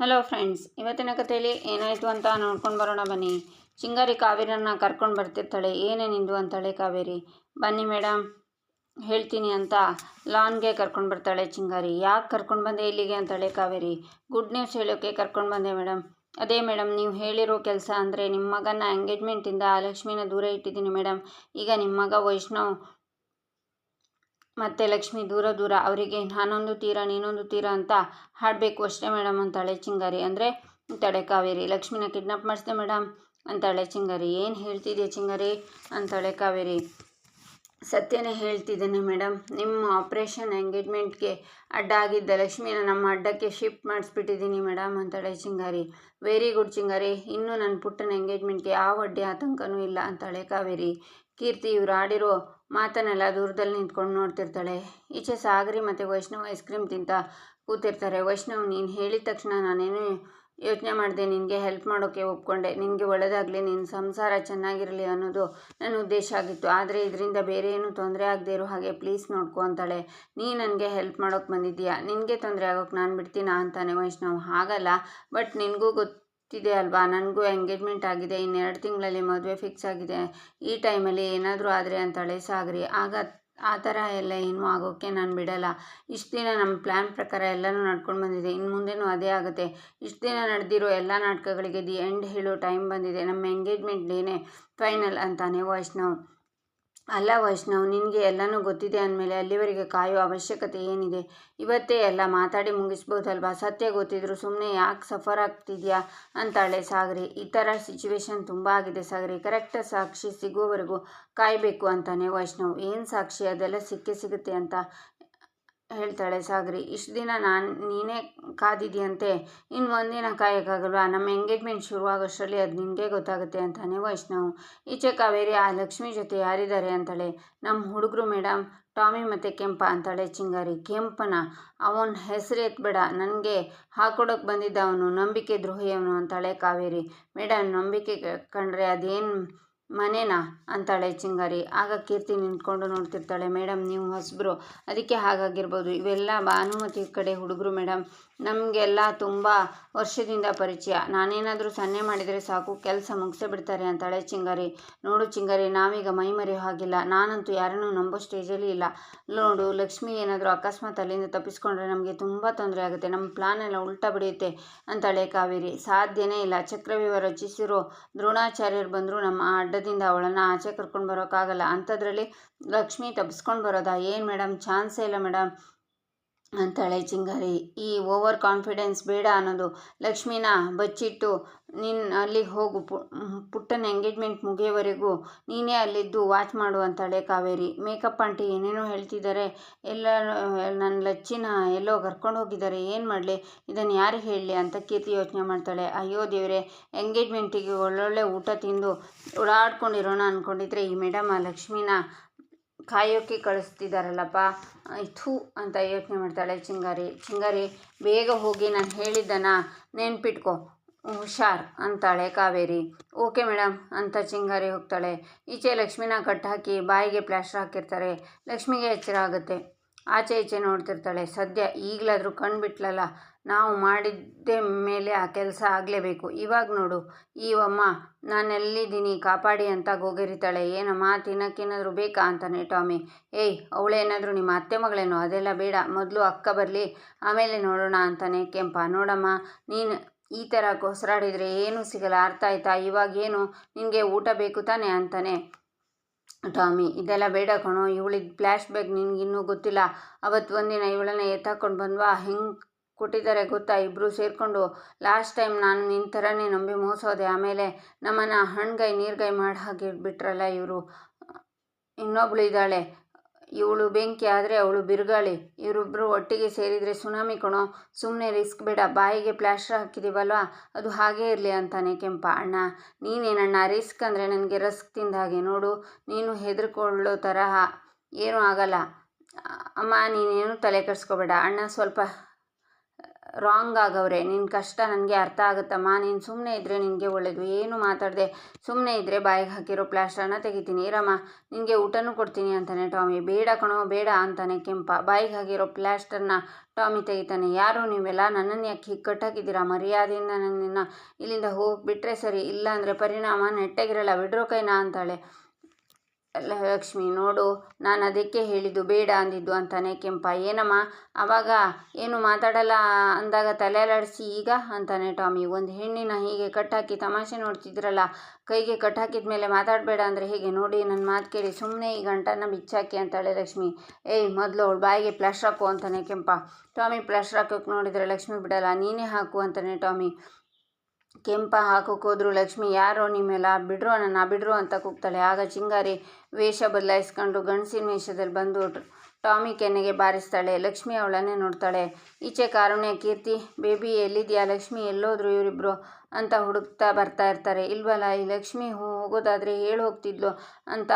Hello friends, ಇವತ್ತಿನ ಕಥೆಯಲ್ಲಿ ಏನಾಯಿತು ಅಂತ ನೋಡ್ಕೊಂಡು ಬರೋಣ ಬನ್ನಿ. ಚಿಂಗಾರಿ ಕಾವೇರನ್ನ ಕರ್ಕೊಂಡು ಬರ್ತಿರ್ತಾಳೆ. ಏನೇ ನಿಂದು ಅಂತಾಳೆ ಕಾವೇರಿ. ಬನ್ನಿ ಮೇಡಮ್ ಹೇಳ್ತೀನಿ ಅಂತ ಲಾನ್ಗೆ ಕರ್ಕೊಂಡು ಬರ್ತಾಳೆ ಚಿಂಗಾರಿ. ಯಾಕೆ ಕರ್ಕೊಂಡು ಬಂದೆ ಇಲ್ಲಿಗೆ ಅಂತಾಳೆ ಕಾವೇರಿ. ಗುಡ್ ನ್ಯೂಸ್ ಹೇಳೋಕ್ಕೆ ಕರ್ಕೊಂಡು ಬಂದೆ ಮೇಡಮ್ ಅದೇ ಮೇಡಮ್ ನೀವು ಹೇಳಿರೋ ಕೆಲಸ ಅಂದರೆ ನಿಮ್ಮ ಮಗನ ಎಂಗೇಜ್ಮೆಂಟಿಂದ ಲಕ್ಷ್ಮಿನ ದೂರ ಇಟ್ಟಿದ್ದೀನಿ ಮೇಡಮ್ ಈಗ ನಿಮ್ಮ ಮಗ ವೈಷ್ಣವ್ ಮತ್ತು ಲಕ್ಷ್ಮಿ ದೂರ ದೂರ ಅವರಿಗೆ, ನಾನೊಂದು ತೀರ, ನೀನೊಂದು ತೀರ ಅಂತ ಹಾಡಬೇಕು. ಅಷ್ಟೇ ಮೇಡಮ್ ಅಂತಾಳೆ ಚಿಂಗಾರಿ. ಅಂದರೆ, ತಡೆ ಕಾವೇರಿ, ಲಕ್ಷ್ಮಿನ ಕಿಡ್ನಾಪ್ ಮಾಡಿಸ್ದೆ ಮೇಡಮ್ ಅಂತಾಳೆ ಚಿಂಗಾರಿ. ಏನು ಹೇಳ್ತಿದ್ಯಾ ಚಿಂಗಾರಿ? ಅಂತಾಳೆ ಕಾವೇರಿ. ಸತ್ಯನೇ ಹೇಳ್ತಿದ್ದೇನೆ ಮೇಡಮ್ ನಿಮ್ಮ ಆಪ್ರೇಷನ್ ಎಂಗೇಜ್ಮೆಂಟ್ಗೆ ಅಡ್ಡ ಆಗಿದ್ದ ಲಕ್ಷ್ಮಿನ ನಮ್ಮ ಅಡ್ಡಕ್ಕೆ ಶಿಫ್ಟ್ ಮಾಡಿಸ್ಬಿಟ್ಟಿದ್ದೀನಿ ಮೇಡಮ್ ಅಂತಾಳೆ ಚಿಂಗಾರಿ. Very good Chingari. ಇನ್ನೂ ನನ್ನ ಪುಟ್ಟನ ಎಂಗೇಜ್ಮೆಂಟ್ಗೆ ಯಾವ ಅಡ್ಡಿ ಆತಂಕನೂ ಇಲ್ಲ ಅಂತಾಳೆ ಕಾವೇರಿ. ಕೀರ್ತಿ, ಇವರು ಆಡಿರೋ ಮಾತನ್ನೆಲ್ಲ ದೂರದಲ್ಲಿ ನಿಂತ್ಕೊಂಡು ನೋಡ್ತಿರ್ತಾಳೆ. ಈಚೆ ಸಾಗರಿ ಮತ್ತು ವೈಷ್ಣವ್ ಐಸ್ ಕ್ರೀಮ್ ತಿಂತ ಕೂತಿರ್ತಾರೆ. ವೈಷ್ಣವ್, ನೀನು ಹೇಳಿದ ತಕ್ಷಣ ನಾನೇನು ಯೋಚನೆ ಮಾಡಿದೆ? ನಿನಗೆ ಹೆಲ್ಪ್ ಮಾಡೋಕ್ಕೆ ಒಪ್ಕೊಂಡೆ. ನಿನಗೆ ಒಳ್ಳೆಯದಾಗಲಿ ನಿನ್ನ ಸಂಸಾರ ಚೆನ್ನಾಗಿರಲಿ ಅನ್ನೋದು ನನ್ನ ಉದ್ದೇಶ ಆಗಿತ್ತು. ಆದರೆ ಇದರಿಂದ ಬೇರೆ ಏನೂ ತೊಂದರೆ ಆಗದೆ ಇರೋ ಹಾಗೆ ಪ್ಲೀಸ್ ನೋಡ್ಕೊ ಅಂತಾಳೆ. ನೀ ನನಗೆ ಹೆಲ್ಪ್ ಮಾಡೋಕ್ಕೆ ಬಂದಿದ್ದೀಯಾ? ನಿನಗೆ ತೊಂದರೆ ಆಗೋಕ್ಕೆ ನಾನು ಬಿಡ್ತೀನಾ ಅಂತಾನೆ ವೈಷ್ಣವ್. ಹಾಗಲ್ಲ ಬಟ್ ನಿನಗೂ ಗೊತ್ತಿದೆ ಅಲ್ವಾ? ನನಗೂ ಎಂಗೇಜ್ಮೆಂಟ್ ಆಗಿದೆ, ಇನ್ನೆರಡು ತಿಂಗಳಲ್ಲಿ ಮದುವೆ ಫಿಕ್ಸ್ ಆಗಿದೆ. ಈ ಟೈಮಲ್ಲಿ ಏನಾದರೂ ಆದರೆ ಅಂತಾಳೆ, ಸಾಗರಿ. ಆಗ ಆ ಥರ ಎಲ್ಲ ಏನೂ ಆಗೋಕ್ಕೆ ನಾನು ಬಿಡಲ್ಲ. ಇಷ್ಟು ದಿನ ನಮ್ಮ ಪ್ಲ್ಯಾನ್ ಪ್ರಕಾರ ಎಲ್ಲನೂ ನಡ್ಕೊಂಡು ಬಂದಿದೆ. ಇನ್ನು ಮುಂದೆನೂ ಅದೇ ಆಗುತ್ತೆ. ಇಷ್ಟು ದಿನ ನಡೆದಿರೋ ಎಲ್ಲ ನಾಟಕಗಳಿಗೆ ದಿ ಎಂಡ್ ಹೇಳೋ ಟೈಮ್ ಬಂದಿದೆ. ನಮ್ಮ ಎಂಗೇಜ್ಮೆಂಟ್ ಡೇನೇ ಫೈನಲ್ ಅಂತಾನೆ, ವೈಷ್ಣವ್. ಅಲ್ಲ ವೈಷ್ಣವ್, ನಿನಗೆ ಎಲ್ಲನೂ ಗೊತ್ತಿದೆ ಅಂದಮೇಲೆ ಅಲ್ಲಿವರೆಗೆ ಕಾಯೋ ಅವಶ್ಯಕತೆ ಏನಿದೆ? ಇವತ್ತೇ ಎಲ್ಲ ಮಾತಾಡಿ ಮುಗಿಸ್ಬೋದಲ್ವಾ? ಸತ್ಯ ಗೊತ್ತಿದ್ರು ಸುಮ್ಮನೆ ಯಾಕೆ ಸಫರ್ ಆಗ್ತಿದ್ಯಾ? ಅಂತಾಳೆ ಸಾಗರಿ. ಈ ಥರ ಸಿಚುವೇಶನ್ ತುಂಬ ಆಗಿದೆ ಸಾಗರಿ. ಕರೆಕ್ಟ್ ಸಾಕ್ಷಿ ಸಿಗುವವರೆಗೂ ಕಾಯಬೇಕು ಅಂತಾನೆ ವೈಷ್ಣವ್. ಏನು ಸಾಕ್ಷಿ? ಅದೆಲ್ಲ ಸಿಕ್ಕೇ ಸಿಗುತ್ತೆ ಅಂತ ಹೇಳ್ತಾಳೆ, ಸಾಗರಿ, ಇಷ್ಟು ದಿನ ನಾನು, ನೀನೇ ಕಾದಿದೆಯಂತೆ. ಇನ್ನು ಒಂದಿನ ಕಾಯೋಕ್ಕಾಗಲ್ವಾ? ನಮ್ಮ ಎಂಗೇಜ್ಮೆಂಟ್ ಶುರುವಾಗೋಷ್ಟರಲ್ಲಿ ಅದು ನಿನಗೆ ಗೊತ್ತಾಗುತ್ತೆ ಅಂತಾನೆ ವೈಷ್ಣವ್. ಈಚೆ ಕಾವೇರಿ ಆ ಲಕ್ಷ್ಮಿ ಜೊತೆ ಯಾರಿದ್ದಾರೆ? ಅಂತಾಳೆ. ನಮ್ಮ ಹುಡುಗರು ಮೇಡಮ್, ಟಾಮಿ ಮತ್ತು ಕೆಂಪ, ಅಂತಾಳೆ ಚಿಂಗಾರಿ. ಕೆಂಪನ? ಅವನ ಹೆಸರು ಎತ್ಬೇಡ. ನನಗೆ ಹಾಕೊಡೋಕೆ ಬಂದಿದ್ದ ಅವನು, ನಂಬಿಕೆ ದ್ರೋಹಿ ಅವನು ಅಂತಾಳೆ ಕಾವೇರಿ. ಮೇಡಮ್, ನಂಬಿಕೆ ಕಂಡ್ರೆ ಅದೇನು ಮನೇನಾ? ಅಂತಾಳೆ ಚಿಂಗಾರಿ. ಆಗ ಕೀರ್ತಿ ನಿಂತ್ಕೊಂಡು ನೋಡ್ತಿರ್ತಾಳೆ ಮೇಡಮ್ ನೀವು ಹೊಸಬ್ರು. ಅದಕ್ಕೆ ಹಾಗಾಗಿರ್ಬೋದು. ಇವೆಲ್ಲ ಭಾನುಮತಿ ಕಡೆ ಹುಡುಗರು ಮೇಡಮ್ ನಮಗೆಲ್ಲ ತುಂಬ ವರ್ಷದಿಂದ ಪರಿಚಯ. ನಾನೇನಾದರೂ ಸನ್ನೆ ಮಾಡಿದರೆ ಸಾಕು, ಕೆಲಸ ಮುಗಿಸಿಬಿಡ್ತಾರೆ ಅಂತಾಳೆ ಚಿಂಗಾರಿ. ನೋಡು ಚಿಂಗಾರಿ, ನಾವೀಗ ಮೈ ಮರೆಯೋ ಹಾಗಿಲ್ಲ. ನಾನಂತೂ ಯಾರನ್ನೂ ನಂಬೋ ಸ್ಟೇಜಲ್ಲಿ ಇಲ್ಲ. ನೋಡು, ಲಕ್ಷ್ಮಿ ಏನಾದರೂ ಅಕಸ್ಮಾತ್ ಅಲ್ಲಿಂದ ತಪ್ಪಿಸ್ಕೊಂಡ್ರೆ ನಮಗೆ ತುಂಬ ತೊಂದರೆ ಆಗುತ್ತೆ. ನಮ್ಮ ಪ್ಲಾನ್ ಎಲ್ಲ ಉಲ್ಟಾ ಬಿಡಿಯುತ್ತೆ ಅಂತಾಳೆ ಕಾವೇರಿ. ಸಾಧ್ಯನೇ ಇಲ್ಲ. ಚಕ್ರವ್ಯೂಹ ರಚಿಸಿರೋ ದ್ರೋಣಾಚಾರ್ಯರು ಬಂದರೂ ನಮ್ಮ ಅಡ್ಡದಿಂದ ಅವಳನ್ನು ಆಚೆ ಕರ್ಕೊಂಡು ಬರೋಕ್ಕಾಗಲ್ಲ. ಅಂಥದ್ರಲ್ಲಿ ಲಕ್ಷ್ಮಿ ತಪ್ಪಿಸ್ಕೊಂಡು ಬರೋದಾ? ಏನು ಮೇಡಮ್? ಚಾನ್ಸೇ ಇಲ್ಲ ಮೇಡಮ್. ಅಂತಾಳೆ ಚಿಂಗಾರಿ, ಈ ಓವರ್ ಕಾನ್ಫಿಡೆನ್ಸ್ ಬೇಡ ಅನ್ನೋದು ಲಕ್ಷ್ಮಿನ ಬಚ್ಚಿಟ್ಟು ನಿನ್ನ ಅಲ್ಲಿಗೆ ಹೋಗು ಪುಟ್ಟನ ಎಂಗೇಜ್ಮೆಂಟ್ ಮುಗಿಯೋವರೆಗೂ ನೀನೇ ಅಲ್ಲಿದ್ದು ವಾಚ್ ಮಾಡು ಅಂತಾಳೆ ಕಾವೇರಿ. ಮೇಕಪ್ ಆಂಟಿ ಏನೇನೋ ಹೇಳ್ತಿದ್ದಾರೆ ಎಲ್ಲ ನನ್ನ ಲಚ್ಚಿನ ಎಲ್ಲೋ ಕರ್ಕೊಂಡು ಹೋಗಿದ್ದಾರೆ ಏನು ಮಾಡಲಿ ಇದನ್ನು ಯಾರಿಗೆ ಹೇಳಲಿ ಅಂತ ಕೀರ್ತಿ ಯೋಚನೆ ಮಾಡ್ತಾಳೆ. ಅಯ್ಯೋ ದೇವರೇ, ಎಂಗೇಜ್ಮೆಂಟಿಗೆ ಒಳ್ಳೊಳ್ಳೆ ಊಟ ತಿಂದು ಓಡಾಡ್ಕೊಂಡಿರೋಣ ಅಂದ್ಕೊಂಡಿದ್ರೆ ಈ ಮೇಡಮ್ ಆ ಲಕ್ಷ್ಮಿನ ಕಾಯೋಕ್ಕೆ ಕಳಿಸ್ತಿದ್ದಾರಲ್ಲಪ್ಪ ಥೂ ಅಂತ ಯೋಚನೆ ಮಾಡ್ತಾಳೆ ಚಿಂಗಾರಿ. ಚಿಂಗಾರಿ, ಬೇಗ ಹೋಗಿ ನಾನು ಹೇಳಿದ್ದನ್ನು ನೆನ್ಪಿಟ್ಕೊ. ಹುಷಾರ್ ಅಂತಾಳೆ ಕಾವೇರಿ. ಓಕೆ ಮೇಡಮ್ ಅಂತ ಚಿಂಗಾರಿ ಹೋಗ್ತಾಳೆ. ಈಚೆ ಲಕ್ಷ್ಮಿನ ಕಟ್ಟಾಕಿ ಬಾಯಿಗೆ ಪ್ಲಾಸ್ಟರ್ ಹಾಕಿರ್ತಾರೆ. ಲಕ್ಷ್ಮಿಗೆ ಎಚ್ಚರ ಆಗುತ್ತೆ. ಆಚೆ ಈಚೆ ನೋಡ್ತಿರ್ತಾಳೆ. ಸದ್ಯ ಈಗಲಾದರೂ ಕಣ್ಬಿಟ್ಲಲ್ಲ. ನಾವು ಮಾಡಿದ್ದ ಮೇಲೆ ಆ ಕೆಲಸ ಆಗಲೇಬೇಕು. ಇವಾಗ ನೋಡು, ಈವಮ್ಮ ನಾನು ನಾನೆಲ್ಲಿದ್ದೀನಿ? ಕಾಪಾಡಿ ಅಂತ ಗೋಗರಿತಾಳೆ. ಏನಮ್ಮ, ತಿನ್ನಕ್ಕೇನಾದರೂ ಬೇಕಾ ಅಂತಾನೆ ಟಾಮಿ. ಏಯ್, ಅವಳೇನಾದರೂ ನಿಮ್ಮ ಅತ್ತೆ ಮಗಳೇನೋ? ಅದೆಲ್ಲ ಬೇಡ. ಮೊದಲು ಅಕ್ಕ ಬರಲಿ, ಆಮೇಲೆ ನೋಡೋಣ ಅಂತಾನೆ ಕೆಂಪ. ನೋಡಮ್ಮ, ನೀನು ಈ ಥರ ಕೊಸರಾಡಿದರೆ ಏನೂ ಸಿಗಲ್ಲ. ಅರ್ಥ ಆಯ್ತಾ? ಇವಾಗೇನು ನಿನಗೆ ಊಟ ಬೇಕು ತಾನೆ ಅಂತಾನೆ ಟಾಮಿ. ಇದೆಲ್ಲ ಬೇಡ ಕಣೋ. ಇವಳಿಗೆ ಫ್ಲ್ಯಾಶ್ ಬ್ಯಾಗ್ ನಿನಗಿನ್ನೂ ಗೊತ್ತಿಲ್ಲ. ಅವತ್ತು ಒಂದಿನ ಇವಳನ್ನ ಎತ್ತಾಕೊಂಡು ಬಂದ್ವಾ? ಹೆಂಗೆ ಕೊಟ್ಟಿದ್ದಾರೆ ಗೊತ್ತಾ? ಇಬ್ಬರು ಸೇರಿಕೊಂಡು ಲಾಸ್ಟ್ ಟೈಮ್ ನಾನು ನಿನ್ನ ಥರನೇ ನಂಬಿ ಮೋಸೋದೆ. ಆಮೇಲೆ ನಮ್ಮನ್ನು ಹಣ್ಗೈ ನೀರ್ಗಾಯಿ ಮಾಡಿ ಹಾಗೆ ಬಿಟ್ರಲ್ಲ ಇವರು. ಇನ್ನೊಬ್ಳು ಇದ್ದಾಳೆ. ಇವಳು ಬೆಂಕಿ ಆದರೆ ಅವಳು ಬಿರುಗಾಳಿ. ಇವರಿಬ್ಬರು ಒಟ್ಟಿಗೆ ಸೇರಿದರೆ ಸುನಾಮಿ ಕಣೋ. ಸುಮ್ಮನೆ ರಿಸ್ಕ್ ಬೇಡ. ಬಾಯಿಗೆ ಪ್ಲಾಸ್ಟರ್ ಹಾಕಿದ್ದೀವಲ್ವ ಅದು ಹಾಗೇ ಇರಲಿ ಅಂತಾನೆ ಕೆಂಪ. ಅಣ್ಣ, ನೀನೇನಣ್ಣ ರಿಸ್ಕ್ ಅಂದರೆ ನನಗೆ ರಸ್ಕ್ ತಿಂದ ಹಾಗೆ. ನೋಡು, ನೀನು ಹೆದರ್ಕೊಳ್ಳೋ ತರಹ ಏನೂ ಆಗಲ್ಲ. ಅಮ್ಮ, ನೀನೇನು ತಲೆ ಕೆಡಿಸ್ಕೋಬೇಡ. ಅಣ್ಣ ಸ್ವಲ್ಪ ರಾಂಗ್ ಆಗವ್ರೆ. ನಿನ್ನ ಕಷ್ಟ ನನಗೆ ಅರ್ಥ ಆಗುತ್ತಮ್ಮ. ನೀನು ಸುಮ್ಮನೆ ಇದ್ದರೆ ನಿನಗೆ ಒಳ್ಳೆಯದು ಏನು ಮಾತಾಡದೆ? ಸುಮ್ಮನೆ ಇದ್ದರೆ ಬಾಯಿಗೆ ಹಾಕಿರೋ ಪ್ಲಾಸ್ಟರ್ನ ತೆಗಿತೀನಿ. ಇರಮ್ಮ, ನಿನಗೆ ಊಟನೂ ಕೊಡ್ತೀನಿ ಅಂತಾನೆ ಟಾಮಿ. ಬೇಡ ಕಣೋ, ಬೇಡ ಅಂತಾನೆ ಕೆಂಪ. ಬಾಯಿಗೆ ಹಾಕಿರೋ ಪ್ಲಾಸ್ಟರ್ನ ಟಾಮಿ ತೆಗಿತಾನೆ. ಯಾರು ನೀವೆಲ್ಲ ನನ್ನನ್ನು ಯಾಕೆ ಹೀಗೆ ಕಟ್ಟಾಕಿದ್ದೀರಾ ಮರ್ಯಾದೆಯಿಂದ ನನ್ನನ್ನು ಇಲ್ಲಿಂದ ಹೋಗಿಬಿಟ್ರೆ ಸರಿ. ಇಲ್ಲ ಅಂದರೆ ಪರಿಣಾಮ ನೆಟ್ಟಗಿರಲ್ಲ. ಬಿಡ್ರೋ ಕೈನಾ ಅಂತಾಳೆ. ಲಕ್ಷ್ಮಿ, ನೋಡು, ನಾನು ಅದಕ್ಕೆ ಹೇಳಿದ್ದು ಬೇಡ ಅಂದಿದ್ದು ಅಂತಾನೆ ಕೆಂಪ. ಏನಮ್ಮ, ಅವಾಗ ಏನು ಮಾತಾಡಲ್ಲ ಅಂದಾಗ ತಲೆ ಅಲಾಡಿಸಿ ಈಗ ಅಂತಾನೆ ಟಾಮಿ. ಒಂದು ಹೆಣ್ಣಿನ ಹೀಗೆ ಕಟ್ಟಾಕಿ ತಮಾಷೆ ನೋಡ್ತಿದ್ರಲ್ಲ, ಕೈಗೆ ಕಟ್ಟಾಕಿದ ಮೇಲೆ ಮಾತಾಡಬೇಡ ಅಂದರೆ ಹೇಗೆ? ನೋಡಿ ನನ್ನ ಮಾತು ಕೇಳಿ ಸುಮ್ಮನೆ ಈ ಗಂಟನ್ನ ಬಿಚ್ಚಾಕಿ ಅಂತಾಳೆ ಲಕ್ಷ್ಮಿ. ಏಯ್, ಮೊದಲು ಅವಳು ಬಾಯಿಗೆ ಪ್ಲಾಸ್ಟ್ರ್ ಹಾಕು ಅಂತಾನೆ ಕೆಂಪ. ಟಾಮಿ ಪ್ಲಾಸ್ಟ್ರ್ ಹಾಕೋಕೆ ನೋಡಿದರೆ ಲಕ್ಷ್ಮಿ ಬಿಡಲ್ಲ, ನೀನೇ ಹಾಕು ಅಂತಾನೆ ಟಾಮಿ. ಕೆಂಪ ಹಾಕು ಹೋದ್ರು ಲಕ್ಷ್ಮಿ, ಯಾರೋ ನಿಮ್ಮೆಲ್ಲ ಬಿಡ್ರೋ ನನ್ನ ಬಿಡ್ರು ಅಂತ ಕೂಗ್ತಾಳೆ. ಆಗ ಚಿಂಗಾರಿ ವೇಷ ಬದಲಾಯಿಸ್ಕೊಂಡು ಗಂಡಸಿನ ವೇಷದಲ್ಲಿ ಬಂದು ಟಾಮಿ ಕೆನ್ನೆಗೆ ಬಾರಿಸ್ತಾಳೆ. ಲಕ್ಷ್ಮಿ ಅವಳನ್ನೇ ನೋಡ್ತಾಳೆ. ಈಚೆ ಕಾರುಣ್ಯ, ಕೀರ್ತಿ, ಬೇಬಿ ಎಲ್ಲಿದೆಯಾ? ಲಕ್ಷ್ಮಿ ಎಲ್ಲೋದ್ರು ಇವರಿಬ್ರು ಅಂತ ಹುಡುಕ್ತಾ ಬರ್ತಾ ಇರ್ತಾರೆ. ಇಲ್ವಲ್ಲ, ಈ ಲಕ್ಷ್ಮಿ ಹೋಗೋದಾದರೆ ಹೇಳಿ ಹೋಗ್ತಿದ್ಲು ಅಂತ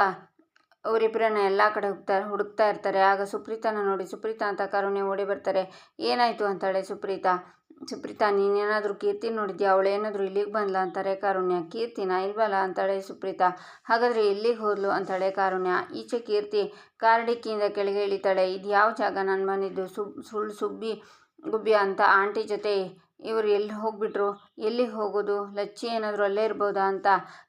ಅವರಿಬ್ಬರನ್ನ ಎಲ್ಲ ಕಡೆ ಹೋಗ್ತಾ ಹುಡುಕ್ತಾ ಇರ್ತಾರೆ. ಆಗ ಸುಪ್ರೀತನ ನೋಡಿ, ಸುಪ್ರೀತಾ ಅಂತ ಕಾರುಣ್ಯ ಓಡಿ ಬರ್ತಾರೆ. ಏನಾಯಿತು ಅಂತಾಳೆ ಸುಪ್ರೀತಾ? ಸುಪ್ರೀತಾ ನೀನೇನಾದರೂ ಕೀರ್ತಿ ನೋಡಿದ್ಯಾ? ಅವಳೇನಾದರೂ ಇಲ್ಲಿಗೆ ಬಂದ್ಲ ಅಂತಾರೆ ಕಾರುಣ್ಯ. ಕೀರ್ತಿನ? ಇಲ್ವಲ್ಲ ಅಂತಾಳೆ ಸುಪ್ರೀತಾ. ಹಾಗಾದರೆ ಎಲ್ಲಿಗೆ ಹೋದ್ಲು? ಅಂತಾಳೆ ಕಾರುಣ್ಯ. ಈಚೆ ಕೀರ್ತಿ ಕಾರಡಿಕ್ಕಿಯಿಂದ ಕೆಳಗೆ ಇಳಿತಾಳೆ. ಇದು ಯಾವ ಜಾಗ? ನಾನು ಬಂದಿದ್ದು ಸುಳ್ಳು ಸುಬ್ಬಿ ಗುಬ್ಬಿ ಅಂತ ಆಂಟಿ ಜೊತೆ ಇವರು ಎಲ್ಲಿ ಹೋಗ್ಬಿಟ್ರು? ಎಲ್ಲಿಗೆ ಹೋಗೋದು? ಲಚ್ಚಿ ಏನಾದರೂ ಅಲ್ಲೇ ಇರ್ಬೋದಾ ಅಂತ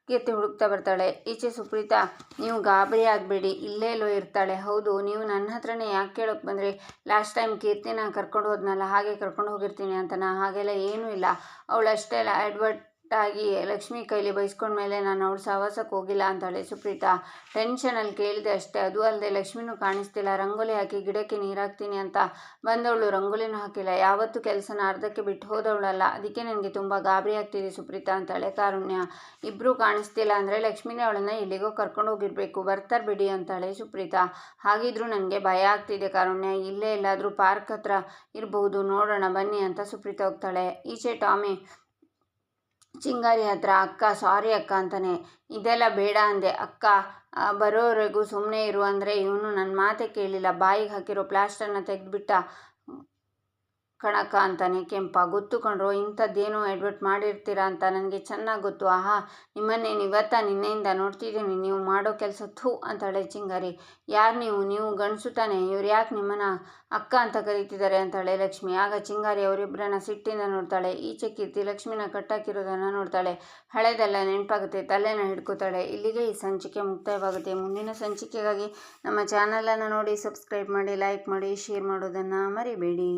ಕೀರ್ತಿ ಹುಡುಕ್ತಾ ಬರ್ತಾಳೆ. ಈಚೆ ಸುಪ್ರೀತಾ, ನೀವು ಗಾಬರಿ ಆಗಬೇಡಿ. ಇಲ್ಲೇ ಇಲ್ಲೋ ಇರ್ತಾಳೆ. ಹೌದು, ನೀವು ನನ್ನ ಹತ್ರನೇ ಯಾಕೆ ಕೇಳೋಕೆ ಬಂದರೆ? ಲಾಸ್ಟ್ ಟೈಮ್ ಕೀರ್ತಿನ ಕರ್ಕೊಂಡು ಹೋದ್ನಲ್ಲ, ಹಾಗೆ ಕರ್ಕೊಂಡು ಹೋಗಿರ್ತೀನಿ ಅಂತ ನಾ ಹಾಗೆಲ್ಲ ಏನೂ ಇಲ್ಲ. ಅವಳು ಅಷ್ಟೇ ಅಡ್ವರ್ಟ್ ಆಗಿ ಲಕ್ಷ್ಮಿ ಕೈಲಿ ಬೈಸ್ಕೊಂಡ್ಮೇಲೆ ನಾನು ಅವಳು ಸಹವಾಸಕ್ಕೆ ಹೋಗಿಲ್ಲ ಅಂತಾಳೆ ಸುಪ್ರೀತಾ. ಟೆನ್ಷನಲ್ಲಿ ಕೇಳಿದೆ ಅಷ್ಟೇ. ಅದು ಅಲ್ಲದೆ ಲಕ್ಷ್ಮಿನೂ ಕಾಣಿಸ್ತಿಲ್ಲ. ರಂಗೋಲಿ ಹಾಕಿ ಗಿಡಕ್ಕೆ ನೀರಾಕ್ತೀನಿ ಅಂತ ಬಂದವಳು ರಂಗೋಲಿನೂ ಹಾಕಿಲ್ಲ. ಯಾವತ್ತೂ ಕೆಲಸನ ಅರ್ಧಕ್ಕೆ ಬಿಟ್ಟು ಹೋದವಳಲ್ಲ. ಅದಕ್ಕೆ ನನಗೆ ತುಂಬ ಗಾಬರಿ ಆಗ್ತಿದೆ ಸುಪ್ರೀತಾ ಅಂತಾಳೆ ಕಾರುಣ್ಯ. ಇಬ್ಬರೂ ಕಾಣಿಸ್ತಿಲ್ಲ ಅಂದರೆ ಲಕ್ಷ್ಮಿನೇ ಅವಳನ್ನು ಎಲ್ಲಿಗೋ ಕರ್ಕೊಂಡು ಹೋಗಿರಬೇಕು. ಬರ್ತಾರೆ ಬಿಡಿ ಅಂತಾಳೆ ಸುಪ್ರೀತಾ. ಹಾಗಿದ್ರೂ ನನಗೆ ಭಯ ಆಗ್ತಿದೆ ಕಾರುಣ್ಯ. ಇಲ್ಲೇ ಎಲ್ಲಾದರೂ ಪಾರ್ಕ್ ಹತ್ರ ಇರಬಹುದು ನೋಡೋಣ. ಬನ್ನಿ ಅಂತ ಸುಪ್ರೀತಾ ಹೋಗ್ತಾಳೆ. ಈಚೆ ಟಾಮಿ ಚಿಂಗಾರಿ ಹತ್ರ, ಅಕ್ಕ ಸಾರಿ ಅಕ್ಕ ಅಂತಾನೆ. ಇದೆಲ್ಲ ಬೇಡ ಅಂದೆ. ಅಕ್ಕ ಬರೋವರೆಗೂ ಸುಮ್ಮನೆ ಇರು, ಅಂದರೆ ಇವನು ನನ್ನ ಮಾತೇ ಕೇಳಿಲ್ಲ. ಬಾಯಿಗೆ ಹಾಕಿರೋ ಪ್ಲಾಸ್ಟರ್ನ ತೆಗೆದುಬಿಟ್ಟ. ಕಣಕ ಅಂತಾನೆ ಕೆಂಪ ಕಣ್ರೋ ಇಂಥದ್ದೇನೋ ಅಡ್ವರ್ಟ್ ಮಾಡಿರ್ತೀರಾ ಅಂತ ನನಗೆ ಚೆನ್ನಾಗಿ ಗೊತ್ತು. ಆಹಾ ನಿಮ್ಮನ್ನೇನು ಇವತ್ತ ನಿನ್ನೆಯಿಂದ ನೋಡ್ತಿದ್ದೀನಿ, ನೀವು ಮಾಡೋ ಕೆಲಸ ಥೂ ಅಂತಾಳೆ ಚಿಂಗಾರಿ. ಯಾರು ನೀವು? ನೀವು ಗಂಡಸು ತಾನೆ? ಇವ್ರು ಯಾಕೆ ನಿಮ್ಮನ್ನ ಅಕ್ಕ ಅಂತ ಕರೀತಿದ್ದಾರೆ ಅಂತಾಳೆ ಲಕ್ಷ್ಮಿ. ಆಗ ಚಿಂಗಾರಿ ಅವರಿಬ್ಬರನ್ನ ಸಿಟ್ಟಿಂದ ನೋಡ್ತಾಳೆ. ಈಚೆ ಕೀರ್ತಿ ಲಕ್ಷ್ಮಿನ ಕಟ್ಟಾಕಿರೋದನ್ನು ನೋಡ್ತಾಳೆ. ಹಳೆದೆಲ್ಲ ನೆನಪಾಗುತ್ತೆ, ತಲೆನ ಹಿಡ್ಕೋತಾಳೆ. ಇಲ್ಲಿಗೆ ಈ ಸಂಚಿಕೆ ಮುಕ್ತಾಯವಾಗುತ್ತೆ. ಮುಂದಿನ ಸಂಚಿಕೆಗಾಗಿ ನಮ್ಮ ಚಾನಲನ್ನು ನೋಡಿ ಸಬ್ಸ್ಕ್ರೈಬ್ ಮಾಡಿ ಲೈಕ್ ಮಾಡಿ ಶೇರ್ ಮಾಡೋದನ್ನು ಮರಿಬೇಡಿ.